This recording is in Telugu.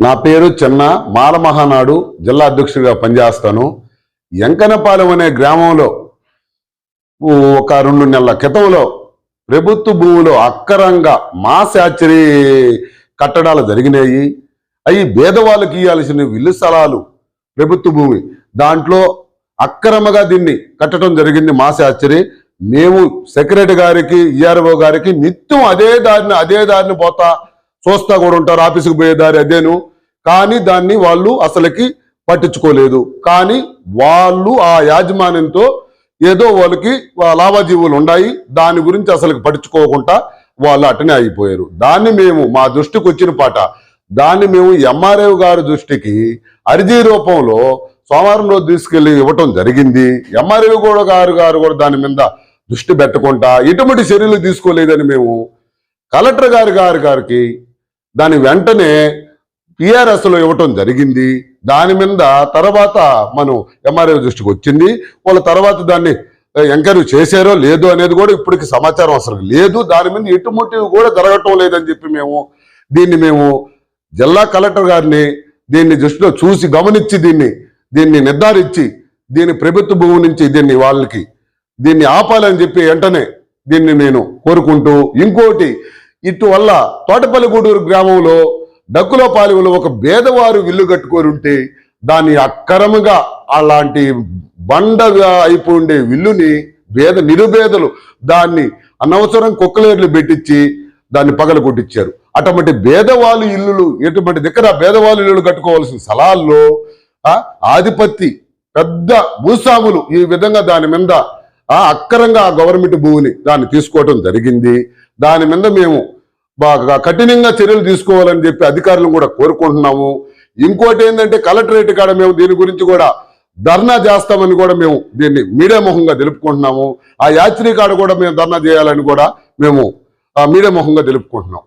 నా పేరు చెన్న మాల మహానాడు జిల్లా అధ్యక్షుడిగా పనిచేస్తాను. ఎంకనపాలెం అనే గ్రామంలో ఒక రెండు నెలల క్రితంలో ప్రభుత్వ భూములు అక్కరంగా మా శాచరీ కట్టడాలు జరిగినాయి. అవి పేదవాళ్ళకి ఇవ్వాల్సిన ఇల్లు స్థలాలు ప్రభుత్వ భూమి. దాంట్లో అక్రమగా దీన్ని కట్టడం జరిగింది మా శాచరీ మేము సెక్రటరీ గారికి ఈఆర్ఓ గారికి నిత్యం అదే దారిని అదే దారిని పోతా చూస్తా కూడా ఉంటారు ఆఫీసుకు పోయే దారి అదేను. కానీ దాన్ని వాళ్ళు అసలుకి పట్టించుకోలేదు. కానీ వాళ్ళు ఆ యాజమాన్యంతో ఏదో వాళ్ళకి వా- లావాదేవీలు ఉన్నాయి దాని గురించి అసలు పట్టించుకోకుండా వాళ్ళు అటనే అయిపోయారు దాన్ని మేము మా దృష్టికి వచ్చిన పాట దాన్ని మేము ఎంఆర్ఏ గారి దృష్టికి అర్జీ రూపంలో సోమవారం రోజు తీసుకెళ్ళి ఇవ్వటం జరిగింది. ఎంఆర్ఏ కూడా గారు గారు కూడా దాని మీద దృష్టి పెట్టకుండా ఎటువంటి చర్యలు తీసుకోలేదని మేము కలెక్టర్ గారి గారి గారికి దాని వెంటనే పిఆర్ఎస్లో ఇవ్వటం జరిగింది. దాని మీద తర్వాత మనం ఎంఆర్ఏ దృష్టికి వచ్చింది. వాళ్ళ తర్వాత దాన్ని ఎంక్వైరీ చేశారో లేదో అనేది కూడా ఇప్పటికి సమాచారం అసలు లేదు. దాని మీద ఎటువంటి కూడా జరగటం లేదని చెప్పి మేము దీన్ని మేము జిల్లా కలెక్టర్ గారిని దీన్ని దృష్టిలో చూసి గమనించి దీన్ని దీన్ని నిర్ధారించి దీన్ని ప్రభుత్వ భూమి నుంచి దీన్ని వాళ్ళకి దీన్ని ఆపాలని చెప్పి వెంటనే దీన్ని నేను కోరుకుంటూ ఇంకోటి ఇటు వల్ల తోటపల్లిగూడూరు గ్రామంలో డక్కుల పాలెంలో ఒక భేదవారు ఇల్లు కట్టుకొని ఉంటే దాన్ని అక్రమంగా అలాంటి బండగా అయిపోయిండే విల్లుని భేద నిరుపేదలు దాన్ని అనవసరం కుక్కలేర్లు పెట్టించి దాన్ని పగల కొట్టించారు. అటువంటి భేదవాళ్ళు ఇల్లులు ఎటువంటి దగ్గర భేదవాళ్ళు ఇల్లులు కట్టుకోవాల్సిన స్థలాల్లో ఆధిపత్తి పెద్ద భూస్వాములు ఈ విధంగా దాని మీద అక్కరంగా గవర్నమెంట్ భూమిని దాన్ని తీసుకోవటం జరిగింది. దాని మీద మేము బాగా కఠినంగా చర్యలు తీసుకోవాలని చెప్పి అధికారులను కూడా కోరుకుంటున్నాము. ఇంకోటి ఏంటంటే కలెక్టరేట్ కాడ మేము దీని గురించి కూడా ధర్నా చేస్తామని కూడా మేము దీన్ని మీడియా ముఖంగా తెలుపుకుంటున్నాము. ఆ యాత్రి కాడ కూడా మేము ధర్నా చేయాలని కూడా మేము ఆ మీడియా ముఖంగా తెలుపుకుంటున్నాం.